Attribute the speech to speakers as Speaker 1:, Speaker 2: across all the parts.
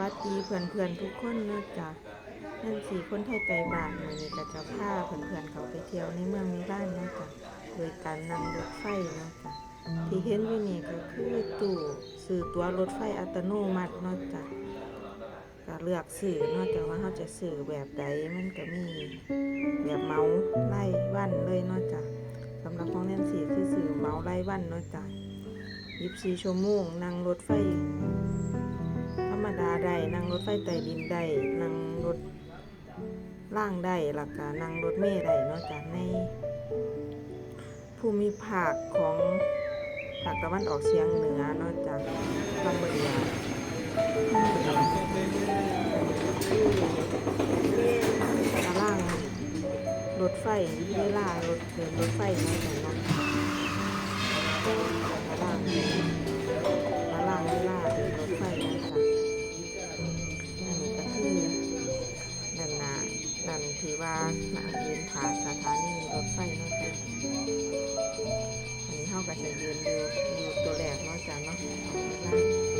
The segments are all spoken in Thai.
Speaker 1: วัสดีเพื่อนเพื่อนทุกคนเนาะจ้ะนั่นสี่คนไทยไกลบ้านมื้อนี้ก็จะพาเพื่อนเพื่อนเขาไปเที่ยวในเมืองในบ้านเนาะจ้ะโดยการนั่งรถไฟเนาะจ้ะที่เห็นอยู่นี่ก็คือตู้ซื้อตัวรถไฟอัตโนมัติเนาะจ้ะก็เลือกซื้อนาะจ้ะว่าเราจะซื้อแบบใดมันก็มีแบบเมาส์ไล่วันเลยนาะจ้ะสำหรับของแนนสี่คือซื้อเมาส์ไล่วันเนาะจ้ะ24ชั่วโมงนั่งรถไฟ รรมดาได้นั่งรถไฟใต้ดินได้นั่งรถล่างได้แล้วก็นั่งรถเมล์ได้นาะจากในภูมิภาคของภาคตะวันออกเฉียงเหนือนาะจากลำเบียงตารางรถไฟเวลารถเดินรถไฟนาะจากเนาะตาราง นาดันถือว่านายืนผาสถานีรถไฟเนาะจ้ะอันนี้เขากับจะยืนอยู่อยู่ตัวแรกเนาะจ้ะเนาะเอาเวลา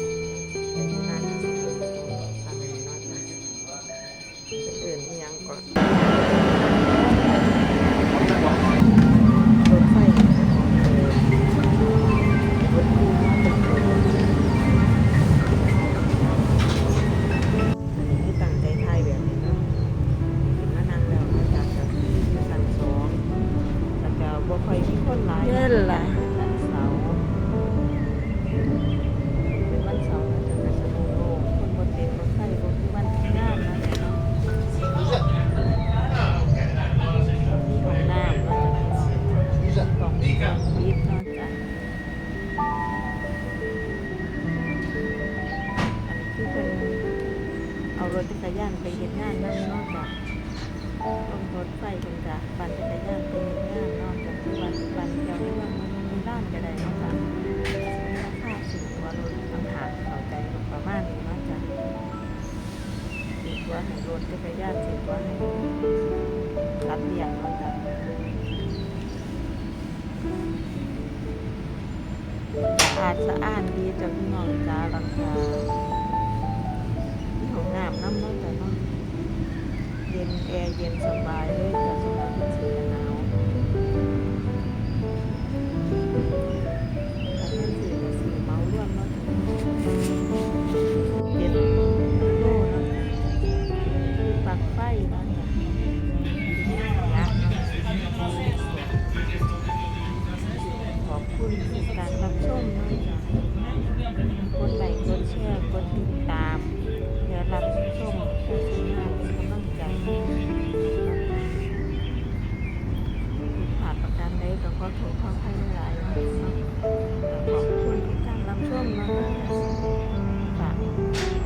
Speaker 1: ค่อยมีคนหลาย
Speaker 2: เงินล่ะ
Speaker 1: วันเสาร์เป็นวันเสาร์แล้วจะกระสนุกโลกคนบ่เต็มรถไฟบ่คือวันทำงานนะเนาะมีของน้ำเนาะจ้ะของของอีกเนาะจ้ะอันนี้คือเป็นเอารถจักรยานไปเห็นงานนั่นนอกจากลงรถไฟเป็นจากปั่นจักรยานไปเห็นงานนอกจากที่ วันปั่นเที่ยวเมืองมันมีด้านก็ได้นอกจากราคาสูงกว่ารถต่างหาเข้าใจประมาณนี้นอกจากสิตัวให้รถจักรยานสิตัวให้รัดเลียงนอกจาสะอาดสะอ้านดีจากพี่น้องจ้าราคา อบคุณการรับชมนะจ้ะกดไลค์กดแชร์กดติดตามเพื่อรับชมและซื้องานเป็นกำลังใจผิดพลาดประการใดก็ขอโทษขออภัยหลายขอบคุณทุกการรับชมนะฝาก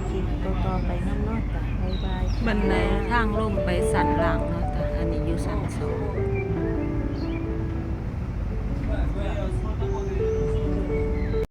Speaker 1: คลิปต่อๆไปน้ำเนอกจากบายบายค่ะ
Speaker 2: บันไดทางลงไปสันหลังเนาะแต่อันนี้อยู่สันสอง